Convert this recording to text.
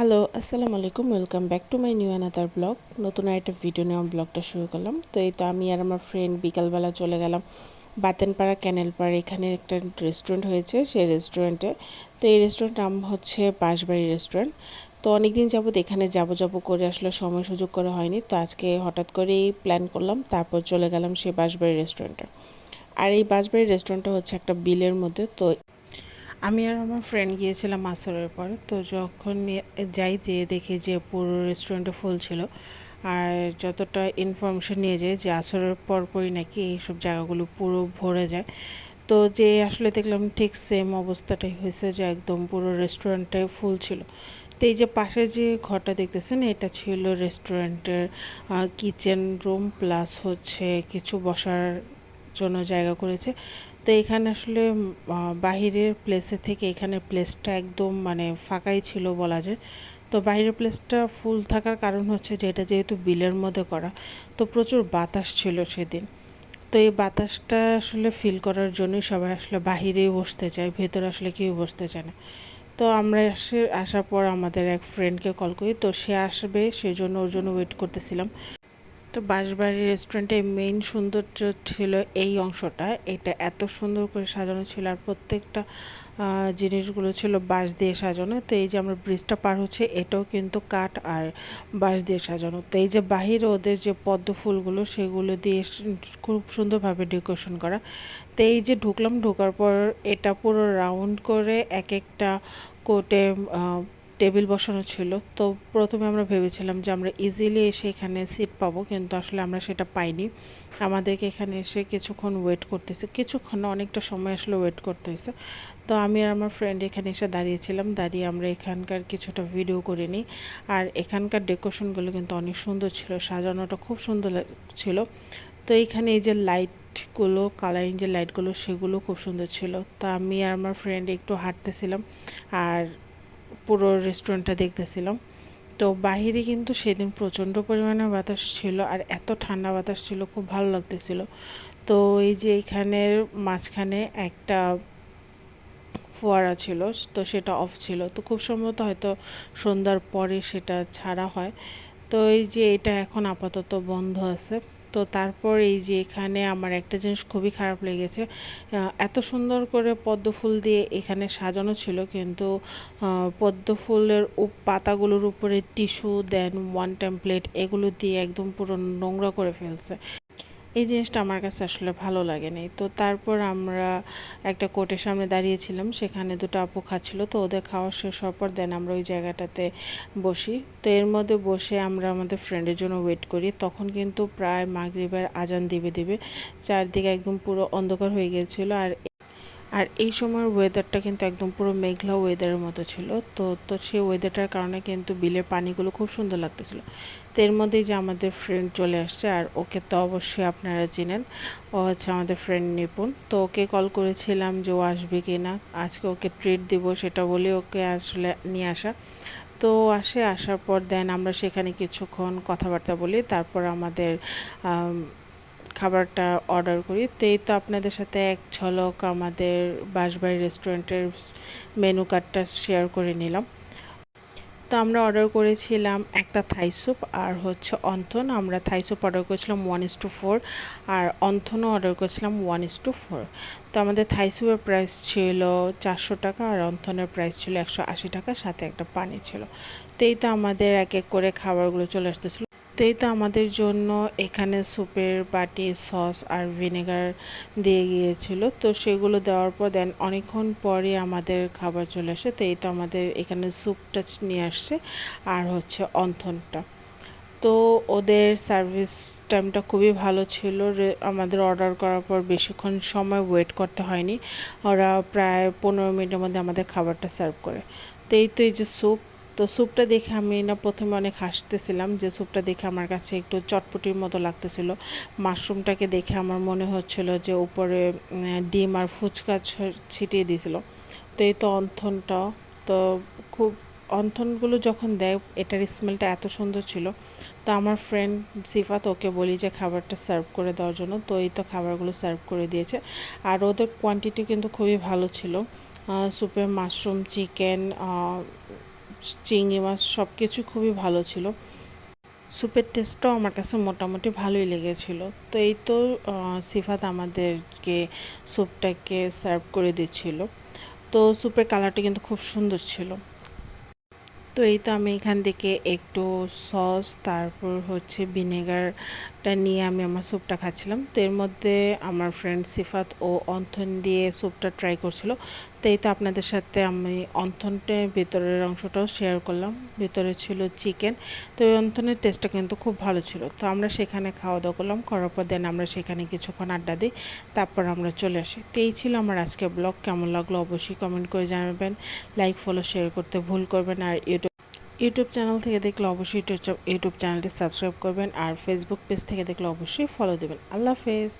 Hello, আসসালামু আলাইকুম, welcome back to my new another blog. নতুন একটা ভিডিও নিয়ে আমার ব্লগটা শুরু করলাম। তো এই তো আমি আর আমার ফ্রেন্ড বিকালবেলা চলে গেলাম বাতেনপাড়া, ক্যানেলপাড়া। এখানে একটা রেস্টুরেন্ট হয়েছে সেই রেস্টুরেন্টে তো এই রেস্টুরেন্টের নাম হচ্ছে বাঁশবাড়ি রেস্টুরেন্ট তো অনেক দিন যাবত এখানে যাব যাব করে আসলে সময় সুযোগ করে হয়নি। তো আজকে হঠাৎ করেই প্ল্যান করলাম, তারপর চলে গেলাম সেই বাঁশবাড়ি রেস্টুরেন্টে আর এই বাঁশবাড়ি রেস্টুরেন্টটা হচ্ছে একটা বিলের মধ্যে। তো আমি আর আমার ফ্রেন্ড গিয়েছিলাম আসরের পর, তো যখন যাই যেয়ে দেখি যে পুরো রেস্টুরেন্টে ফুল ছিল, আর যতটা ইনফরমেশন নিয়ে যায় যে আসরের পরপরই নাকি এইসব জায়গাগুলো পুরো ভরে যায়, তো যে আসলে দেখলাম ঠিক সেম অবস্থাটাই হয়েছে যে একদম পুরো রেস্টুরেন্টে ফুল ছিল। তো এই যে পাশে যে ঘরটা দেখতেছেন, এটা ছিল রেস্টুরেন্টের কিচেন রুম প্লাস হচ্ছে কিছু বসার জন্য জায়গা করেছে। তো এখানে আসলে বাহিরের প্লেসে থেকে এখানে প্লেসটা একদম মানে ফাঁকাই ছিল বলা যায়। তো বাইরের প্লেসটা ফুল থাকার কারণ হচ্ছে যে, এটা যেহেতু বিলের মধ্যে করা, তো প্রচুর বাতাস ছিল সেদিন। তো এই বাতাসটা আসলে ফিল করার জন্যই সবাই আসলে বাহিরেই বসতে চায়, ভেতরে আসলে কেউ বসতে চায় না। তো আমরা এসে আসার পর আমাদের এক ফ্রেন্ডকে কল করি, তো সে আসবে সেই জন্য ওর জন্য ওয়েট করতেছিলাম। তো বাঁশবাড়ি রেস্টুরেন্টের মেইন সৌন্দর্য ছিল এই অংশটা। এটা এত সুন্দর করে সাজানো ছিল আর প্রত্যেকটা জিনিসগুলো ছিল বাঁশ দিয়ে সাজানো। তো এই যে আমরা ব্রিজটা পার হচ্ছে, এটাও কিন্তু কাঠ আর বাঁশ দিয়ে সাজানো। তো এই যে বাহিরে ওদের যে পদ্ম ফুলগুলো, সেগুলো দিয়ে খুব সুন্দরভাবে ডেকোরেশন করা। তো এই যে ঢুকলাম, ঢোকার পর এটা পুরো রাউন্ড করে এক একটা কোটে টেবিল বসানো ছিল। তো প্রথমে আমরা ভেবেছিলাম যে আমরা ইজিলি এসে এখানে সিট পাবো, কিন্তু আসলে আমরা সেটা পাইনি। আমাদেরকে এখানে এসে কিছুক্ষণ ওয়েট করতেছে। কিছুক্ষণ অনেকটা সময় আসলে ওয়েট করতে হয়েছে তো আমি আর আমার ফ্রেন্ড এখানে এসে দাঁড়িয়েছিলাম। দাঁড়িয়ে আমরা এখানকার কিছুটা ভিডিও করে নিই। আর এখানকার ডেকোরেশনগুলো কিন্তু অনেক সুন্দর ছিল, সাজানোটা খুব সুন্দর ছিল। তো এইখানে এই যে লাইট লাইটগুলো কালারিং যে লাইটগুলো সেগুলো খুব সুন্দর ছিল। তা আমি আর আমার ফ্রেন্ড একটু হাঁটতেছিলাম। আর পুরো রেস্টুরেন্টটা দেখতেছিলাম। তো বাহিরে কিন্তু সেদিন প্রচণ্ড পরিমাণে বাতাস ছিল আর এত ঠান্ডা বাতাস ছিল, খুব ভালো লাগতেছিল। তো এই যে এইখানের মাঝখানে একটা ফোয়ারা ছিল, তো সেটা অফ ছিল। তো খুব সম্ভবত হয়তো সন্ধ্যার পরে সেটা ছাড়া হয়। তো এই যে এটা এখন আপাতত বন্ধ আছে। তো তারপর এই যে এখানে আমার একটা জিনিস খুবই খারাপ লেগেছে। এত সুন্দর করে পদ্ম ফুল দিয়ে এখানে সাজানো ছিল কিন্তু পদ্ম ফুলের পাতাগুলোর উপরে টিস্যু, দেন ওয়ান টেমপ্লেট এগুলো দিয়ে একদম পুরো নোংরা করে ফেলছে। এই জিনিসটা আমার কাছে আসলে ভালো লাগেনি। তো তারপর আমরা একটা কোর্টের সামনে দাঁড়িয়েছিলাম, সেখানে দুটো আপু খাচ্ছিল, তো ওদের খাওয়া শেষ হওয়ার পর দেন আমরা ওই জায়গাটাতে বসি। তো এর মধ্যে বসে আমরা আমাদের ফ্রেন্ডের জন্য ওয়েট করি, তখন কিন্তু প্রায় মাগরিবের আজান দিবে দিবে, চারদিকে একদম পুরো অন্ধকার হয়ে গিয়েছিল আর আর এই সময়ের ওয়েদারটা কিন্তু একদম পুরো মেঘলা ওয়েদারের মতো ছিল। তো তো সেই ওয়েদারটার কারণে কিন্তু বিলের পানিগুলো খুব সুন্দর লাগতেছিল। তো এর মধ্যেই যে আমাদের ফ্রেন্ড চলে আসছে, আর ওকে তো অবশ্যই আপনারা চিনেন, ও হচ্ছে আমাদের ফ্রেন্ড নিপুণ। তো ওকে কল করেছিলাম যে ও আসবে কি না আজকে ওকে ট্রিট দিব সেটা বলে ওকে আসলে নিয়ে আসা। তো আসে, আসার পর দেন আমরা সেখানে কিছুক্ষণ কথাবার্তা বলি, তারপর আমাদের খাবারটা অর্ডার করি। তো এই তো আপনাদের সাথে এক ঝলক আমাদের বাঁশবাড়ি রেস্টুরেন্টের মেনু কার্ডটা শেয়ার করে নিলাম। তো আমরা অর্ডার করেছিলাম একটা থাই স্যুপ আর হচ্ছে অন্থন। আমরা থাই স্যুপ অর্ডার করেছিলাম ওয়ান ইস টু ফোর আর অন্থনও অর্ডার করেছিলাম ওয়ান ইস টু ফোর তো আমাদের থাই স্যুপের প্রাইস ছিল চারশো টাকা আর অন্থনের প্রাইস ছিল একশো আশি টাকা, সাথে একটা পানি ছিল। তো এই তো আমাদের এক এক করে খাবারগুলো চলে আসতেছিল। তো তো আমাদের জন্য এখানে স্যুপের বাটি, সস আর ভিনেগার দিয়ে গিয়েছিল। তো সেগুলো দেওয়ার পর দেন অনেকক্ষণ পরে আমাদের খাবার চলে আসে। তো এই তো আমাদের এখানে স্যুপটা নিয়ে আসছে আর হচ্ছে অন্থনটা। তো ওদের সার্ভিস টাইমটা খুবই ভালো ছিল। আমাদের অর্ডার করার পর বেশিক্ষণ সময় ওয়েট করতে হয়নি। ওরা প্রায় পনেরো মিনিটের মধ্যে আমাদের খাবারটা সার্ভ করে। তো এই তো এই যে স্যুপ তো স্যুপটা দেখে আমি না প্রথমে অনেক হাসতেছিলাম যে স্যুপটা দেখে আমার কাছে একটু চটপটির মতো লাগতেছিল। মাশরুমটাকে দেখে আমার মনে হচ্ছিল যে উপরে ডিম আর ফুচকা ছিটিয়ে দিয়েছিল। তো এই তো অন্থনটা, তো খুব অন্থনগুলো যখন দেয়, এটার স্মেলটা এত সুন্দর ছিল। তো আমার ফ্রেন্ড সিফাত ওকে বলি যে খাবারটা সার্ভ করে দেওয়ার জন্য। তো এই তো খাবারগুলো সার্ভ করে দিয়েছে। আর ওদের কোয়ান্টিটি কিন্তু খুবই ভালো ছিল। স্যুপে মাশরুম, চিকেন চিংড়ি মাছ সব কিছু খুবই ভালো ছিল। স্যুপের টেস্টটাও আমার কাছে মোটামুটি ভালোই লেগেছিল। তো এই তো সিফাত আমাদেরকে স্যুপটাকে সার্ভ করে দিচ্ছিল। তো স্যুপের কালারটা কিন্তু খুব সুন্দর ছিল। তো এই তো আমি এখান থেকে একটু সস তারপর হচ্ছে ভিনেগারটা নিয়ে আমি আমার স্যুপটা খাচ্ছিলাম। তো এর মধ্যে আমার ফ্রেন্ড সিফাত ও অন্থন দিয়ে স্যুপটা ট্রাই করছিল। তো এই তো আপনাদের সাথে আমি অন্থনটের ভেতরের অংশটাও শেয়ার করলাম। ভেতরে ছিল চিকেন তো ওই অন্থনের টেস্টটা কিন্তু খুব ভালো ছিল। তো আমরা সেখানে খাওয়া দাওয়া করলাম। করার পর দেন আমরা সেখানে কিছুক্ষণ আড্ডা দিই। তারপর আমরা চলে আসি। তো এই ছিল আমার আজকের ব্লগ কেমন লাগল অবশ্যই কমেন্ট করে জানাবেন। লাইক ফলো শেয়ার করতে ভুল করবেন। আর ইউটিউব ইউটিউব চ্যানেল থেকে দেখলে অবশ্যই ইউটিউব চ্যানেলটি সাবস্ক্রাইব করবেন আর ফেসবুক পেজ থেকে দেখলে অবশ্যই ফলো দেবেন। আল্লাহ হাফেজ।